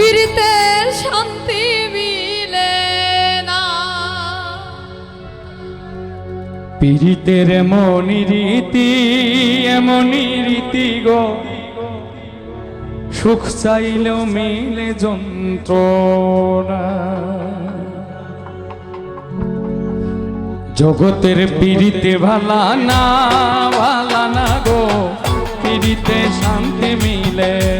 পীড়িতের শান্তি মিলে না। পীড়িতের এমনই রীতি এমনই রীতি গো। সুখ চাইলেও মিলে যন্ত্রণা। জগতের পীড়িতে ভালা না ভালা না গো। পীড়িতে শান্তি মিলে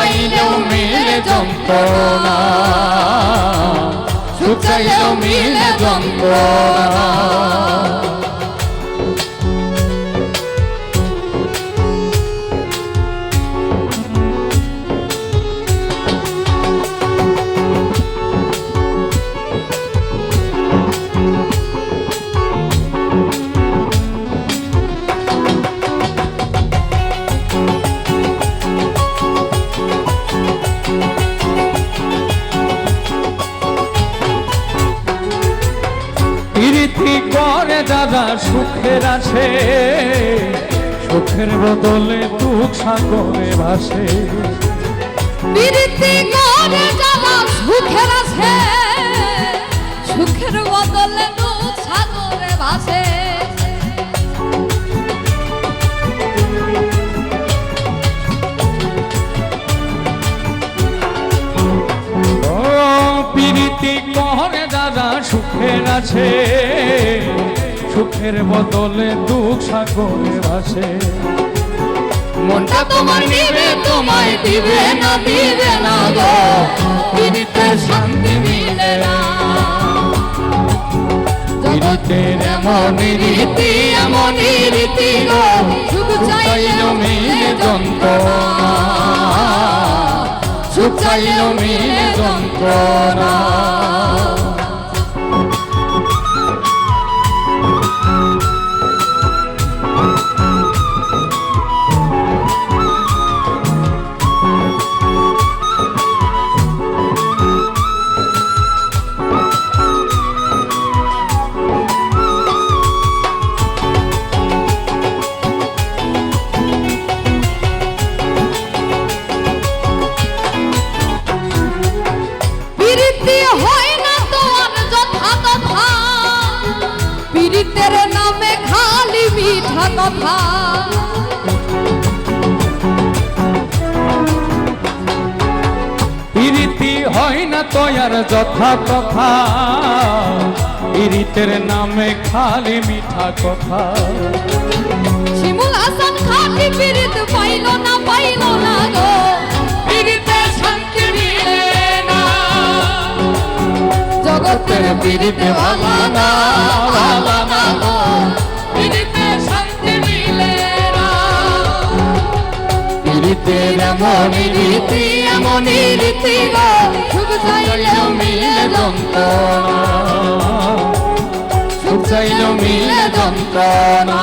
চাইলেও মিলে যন্ত্রণা। সুখ চাইলেও মিলে যন্ত্রণা। দাদা সুখের আছে সুখের বদলে দুঃখ সাগরে ভাসে। পীড়িতি করে যারা সুখের আছে সুখের বদলে দুঃখ সাগরে ভাসে। প্রীতি করে দাদা সুখের আছে সুখের বদলে দুঃখ সাগরে ভাসে মনটা তোমার নিবে তোমায় দিবে না দিবে না গো। পীড়িতে শান্তি মিলে না। এমন রীতি এমন রীতি গো। সুখ মিলে যন্ত্রণা। সুখ মিলে যন্ত্রণা। কথা। প্রীতি হয় না তো আর যথা কথা প্রীতের নামে খালি মিঠা কথা। শিমুল হাসান খাটি পীড়িত পাইল না পাইল না গো। পীড়িতে শান্তি মিলে না। জগতের পীড়িতে ভালা না ভালা না প্রীতের এমন রীতি এমন রীতি গো। সুখ চাইলেও মিলে যন্ত্রণা সুখ চাইল মিলে যন্ত্রণা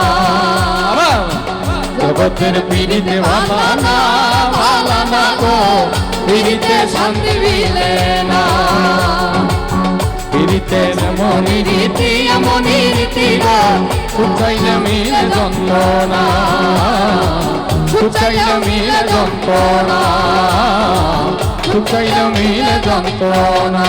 জগতের পীড়িতে ভালা না না গো। পীড়িতে শান্তি মিলে না। পীড়িতের এমন রীতি এমন রীতি গো। সুখ চাইলে যন্ত্রণা সুখ চাইলে মিলে যন্ত্রণা সুখ চাইলে মিলে যন্ত্রণা।